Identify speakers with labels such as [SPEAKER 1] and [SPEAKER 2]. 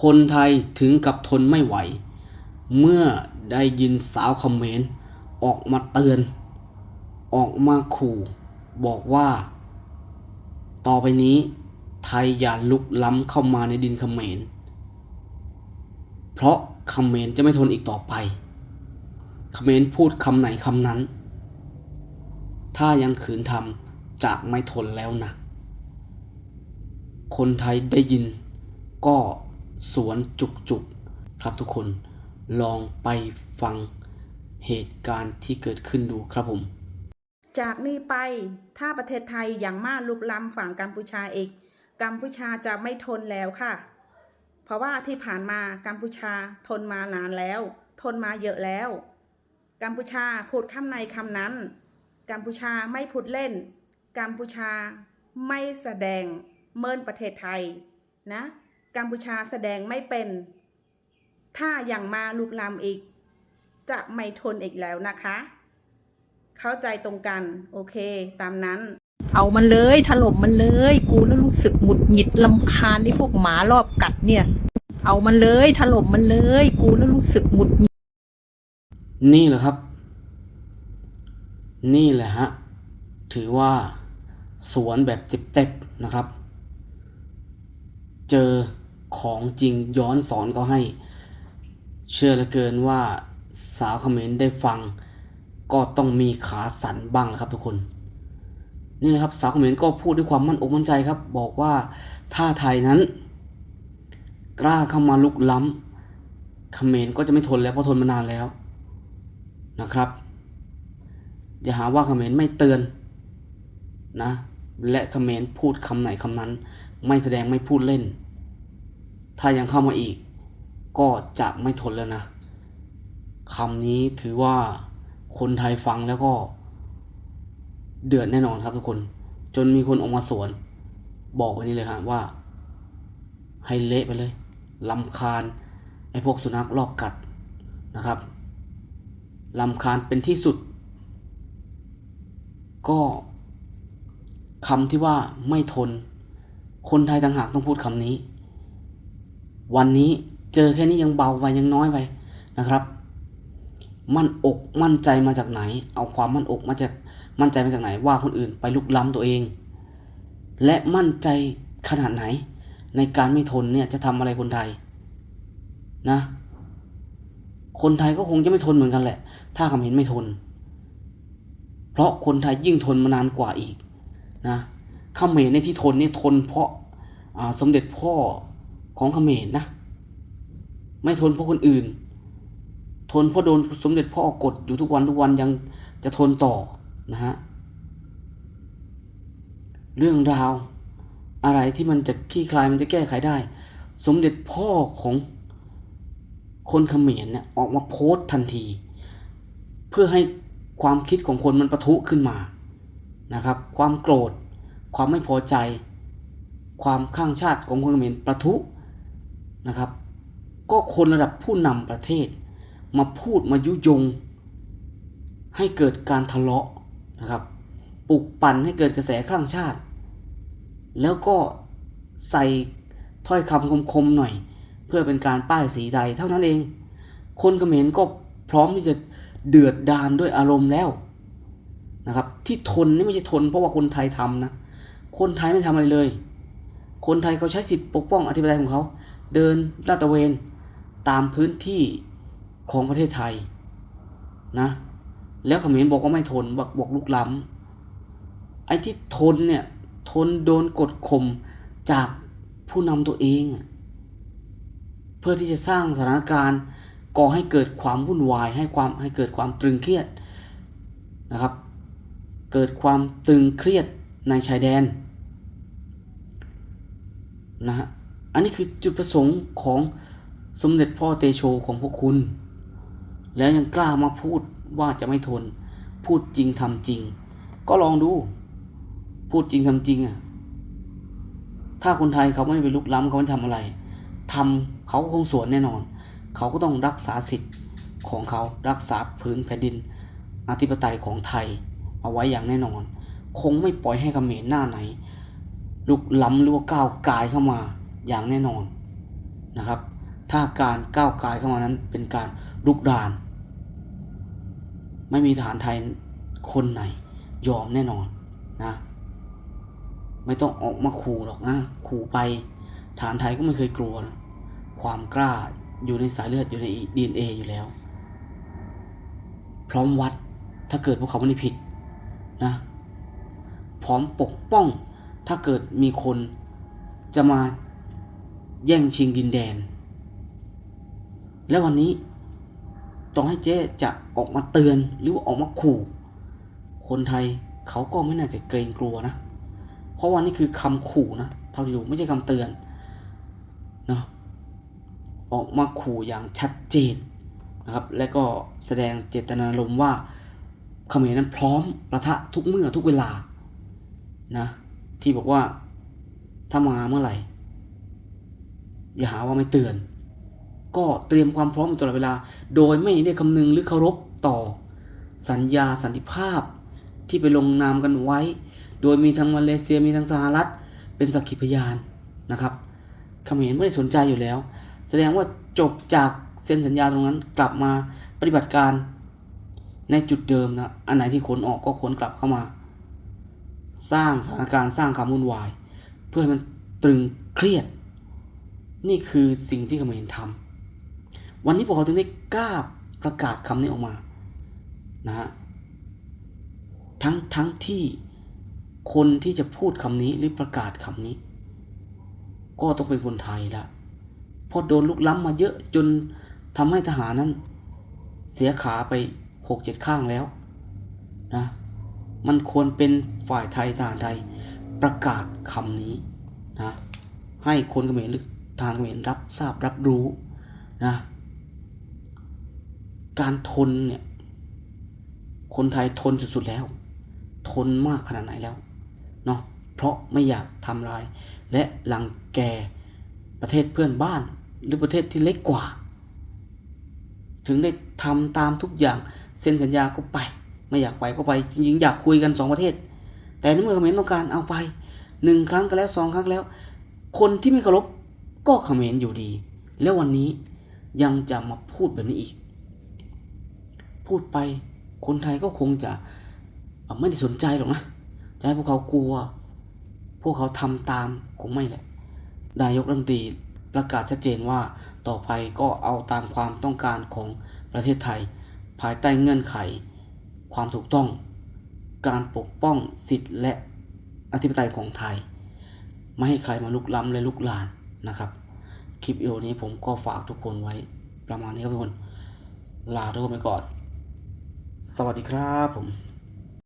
[SPEAKER 1] คนไทยถึงกับทนไม่ไหว เมื่อได้ยินสาวเขมรออกมาเตือน ออกมาขู่บอกว่า ต่อไปนี้ไทยอย่าลุกล้ำเข้ามาในดินเขมรเพราะเขมรจะไม่ทนอีกต่อไปเขมรพูดคำไหนคำนั้น ถ้ายังขืนทำจะไม่ทนแล้วนะ คนไทยได้ยินก็ สวนจุกจุกๆครับทุกคนลองไปฟังเหตุการณ์ที่เกิดขึ้นดูครับผม
[SPEAKER 2] จากนี้ไปถ้าประเทศไทยอย่างมากลุกล้ำฝั่งกัมพูชาอีก กัมพูชาจะไม่ทนแล้วค่ะ เพราะว่าที่ผ่านมากัมพูชาทนมานานแล้ว ทนมาเยอะแล้ว กัมพูชาพูดคำในคำนั้น กัมพูชาไม่พูดเล่น กัมพูชาไม่แสดงเมินประเทศไทยนะ กัมพูชาแสดงไม่เป็น ถ้าอย่างมาลุกล้ำอีก จะไม่ทนอีกแล้วนะคะ เข้าใจตรงกัน โอเค ตามนั้น
[SPEAKER 3] เอามันเลยถล่มมันเลย กูแล้วรู้สึกหงุดหงิดลำคาญไอ้พวกหมารอบกัดเนี่ย เอามันเลยถล่มมันเลย กูแล้วรู้สึกหงุดหงิด
[SPEAKER 1] นี่แหละครับ นี่แหละฮะ ถือว่าสวนแบบเจ็บๆนะครับ เจอ ของจริงย้อนสอนก็ให้ เชื่อเหลือเกินว่าสาวเขมรได้ฟัง ก็ต้องมีขาสั่นบ้างแหละครับทุกคน นี่นะครับสาวเขมรก็พูดด้วยความมั่นอกมั่นใจครับ บอกว่าถ้าไทยนั้น กล้าเข้ามาลุกล้ำเขมรก็จะไม่ทนแล้วเพราะทนมานานแล้วนะครับอย่าหาว่าเขมรไม่เตือนนะและเขมรพูดคำไหนคำนั้น ไม่แสดงไม่พูดเล่น ถ้ายังเข้ามาอีก ก็จะไม่ทนแล้วนะคำนี้ถือว่าคนไทยฟังแล้วก็ เดือดแน่นอนครับทุกคน จนมีคนออกมาสวน บอกไว้นี่เลยฮะว่า ให้เละไปเลยลำคาญไอ้พวกสุนัขรอบกัดนะครับลำคาญเป็นที่สุด ก็คำที่ว่าไม่ทน คนไทยต่างหากต้องพูดคำนี้ วันนี้เจอแค่นี้ยังเบาไปยังน้อยไปนะครับ มั่นอกมั่นใจมาจากไหน เอาความมั่นอกมาจากมั่นใจมาจากไหนว่าคนอื่นไปลุกล้ำตัวเอง และมั่นใจขนาดไหน ในการไม่ทนเนี่ยจะทำอะไรคนไทยนะ คนไทยก็คงจะไม่ทนเหมือนกันแหละ ถ้าคำเห็นไม่ทน เพราะคนไทยยิ่งทนมานานกว่าอีกนะเขมรในที่ทนนี่ทนเพราะาสมเด็จพ่อ ของเขมรนะ ไม่ทนเพราะคนอื่น ทนเพราะโดนสมเด็จพ่อกดอยู่ทุกวันทุกวันยังจะทนต่อนะฮะเรื่องราวอะไรที่มันจะคลี่คลายมันจะแก้ไขได้ สมเด็จพ่อของคนเขมรเนี่ยออกมาโพสต์ทันที เพื่อให้ความคิดของคนมันประทุขึ้นมานะครับ ความโกรธ ความไม่พอใจ ความข้างชาติของคนเขมรประทุ นะครับ ก็คนระดับผู้นำประเทศ มาพูดมายุยง ให้เกิดการทะเลาะนะครับปลุกปั่นให้เกิดกระแสข้างชาติ แล้วก็ใส่ถ้อยคำคมๆหน่อย เพื่อเป็นการป้ายสีใดเท่านั้นเอง คนเขมรก็พร้อมที่จะเดือดดานด้วยอารมณ์แล้วนะครับ ที่ทนนี่ไม่ใช่ทนเพราะว่าคนไทยทำนะ คนไทยไม่ทำอะไรเลย คนไทยเขาใช้สิทธิปกป้องอธิปไตยของเขา เดินลาดตระเวนตามพื้นที่ของประเทศไทยนะแล้วเขมรบอกว่าไม่ทนบอกบอกลุกล้ำไอ้ที่ทนเนี่ยทนโดนกดข่มจากผู้นำตัวเอง เพื่อที่จะสร้างสถานการณ์ก่อให้เกิดความวุ่นวายให้ความให้เกิดความตรึงเครียดนะครับ เกิดความตึงเครียดในชายแดนนะฮะ อันนี้คือจุดประสงค์ของสมเด็จพ่อเตโชของพวกคุณ แล้วยังกล้ามาพูดว่าจะไม่ทน พูดจริงทำจริง ก็ลองดู พูดจริงทำจริงอะ ถ้าคนไทยเขาไม่ไปลุกล้ำเขาไม่ทำอะไรทำเขาก็คงสวนแน่นอน เขาก็ต้องรักษาสิทธิ์ของเขารักษาพื้นแผ่นดินอธิปไตยของไทย เอาไว้อย่างแน่นอน คงไม่ปล่อยให้เขมรหน้าไหนลุกล้ำหรือว่าก้าวกายเข้ามา อย่างแน่นอนนะครับ ถ้าการก้าวไกลเข้ามานั้นเป็นการลุกดาน ไม่มีฐานไทยคนไหน ยอมแน่นอนนะ ไม่ต้องออกมาขู่หรอกนะขู่ไปฐานไทยก็ไม่เคยกลัวนะความกล้าอยู่ในสายเลือดอยู่ในดีเอ็นเออยู่แล้ว พร้อมวัดถ้าเกิดพวกเขาไม่ได้ผิดนะ พร้อมปกป้องถ้าเกิดมีคนจะมา แย่งชิงดินแดน และวันนี้ต้องให้เจ๊จะออกมาเตือนหรือว่าออกมาขู่ คนไทยเขาก็ไม่น่าจะเกรงกลัวนะ เพราะว่านี่คือคำขู่นะเท่าที่ดูไม่ใช่คำเตือนเนาะออกมาขู่อย่างชัดเจนนะครับ และก็แสดงเจตนารมณ์ว่าเขมรนั้นพร้อมประทะทุกเมื่อทุกเวลานะที่บอกว่าถ้ามาเมื่อไหร่ อย่าหาว่าไม่เตือน ก็เตรียมความพร้อมตลอดเวลา โดยไม่ได้คำนึงหรือเคารพต่อ สัญญาสันติภาพที่ไปลงนามกันไว้ โดยมีทั้งมาเลเซียมีทั้งสหรัฐ เป็นสักขีพยานนะครับเขมรไม่ได้สนใจอยู่แล้ว แสดงว่าจบจากเซ็นสัญญาตรงนั้นกลับมาปฏิบัติการในจุดเดิมนะอันไหนที่ขนออกก็ขนกลับเข้ามา สร้างสถานการณ์สร้างความวุ่นวาย เพื่อให้มันตรึงเครียด นี่คือสิ่งที่เขมรทำวันนี้พวกเขาถึงได้กล้าประกาศคำนี้ออกมานะฮะทั้งทั้งที่คนที่จะพูดคำนี้หรือประกาศคำนี้ ก็ต้องเป็นคนไทยละเพราะโดนลุกล้ำมาเยอะจนทำให้ทหารนั้น เสียขาไปหกเจ็ดข้างแล้วนะมันควรเป็นฝ่ายไทยทหารไทยประกาศคำนี้นะให้คนเขมรหรือ ทารเขมรรับทราบรับรู้นะการทนเนี่ยคนไทยทนสุดๆแล้ว ทนมากขนาดไหนแล้วเนาะเพราะไม่อยากทำลาย และหลังแกประเทศเพื่อนบ้านหรือประเทศที่เล็กกว่า ถึงได้ทำตามทุกอย่างเซ็นสัญญาก็ไป ไม่อยากไปก็ไปจริงๆอยากคุยกันสองประเทศ แต่ในเมื่อเขมรต้องการเอาไปหนึ่งครั้งก็แล้วสองครั้งแล้ว คนที่ไม่เคารพ ก็เขมรอยู่ดี แล้ววันนี้ยังจะมาพูดแบบนี้อีก พูดไปคนไทยก็คงจะไม่ได้สนใจหรอกนะ จะให้พวกเขากลัว พวกเขาทำตามคงไม่แหละนายกรัฐมนตรีประกาศชัดเจนว่าต่อไปก็เอาตามความต้องการของประเทศไทย ภายใต้เงื่อนไข ความถูกต้อง การปกป้องสิทธิและอธิปไตยของไทย ไม่ให้ใครมาลุกล้ำและลุกลาน นะครับ คลิปวิดีโอนี้ผมก็ฝากทุกคนไว้ประมาณนี้ครับทุกคน ลาทุกคนไปก่อน สวัสดีครับผม